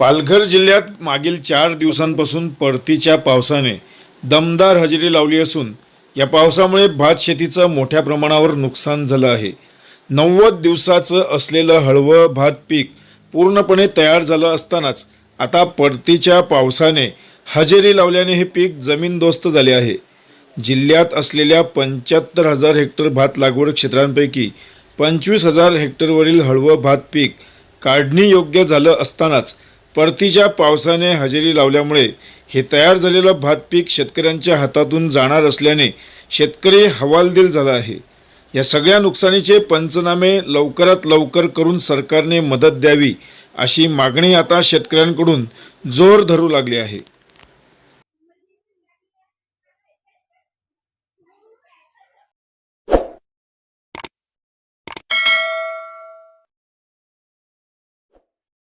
पालघर जिल्ह्यात मागील चार दिवसांपासून परतीच्या पावसाने दमदार हजेरी लावली असून या पावसामुळे भात शेतीचं मोठ्या प्रमाणावर नुकसान झालं आहे. नव्वद दिवसाचं असलेलं हळवं भात पीक पूर्णपणे तयार झालं असतानाच आता परतीच्या पावसाने हजेरी लावल्याने हे पीक जमीनदोस्त झाले आहे. जिल्ह्यात असलेल्या पंच्याहत्तर हजार हेक्टर भात लागवड क्षेत्रांपैकी पंचवीस हजार हेक्टरवरील हळवं भात पीक काढणीयोग्य झालं असतानाच परतीच्या पावसाने हजेरी लावल्यामुळे हे तयार झालेलं भात पीक शेतकऱ्यांच्या हातातून जाणार असल्याने शेतकरी हवालदिल झाला आहे. या सगळ्या नुकसानीचे पंचनामे लवकरात लवकर करून सरकारने मदत द्यावी अशी मागणी आता शेतकऱ्यांकडून जोर धरू लागली आहे.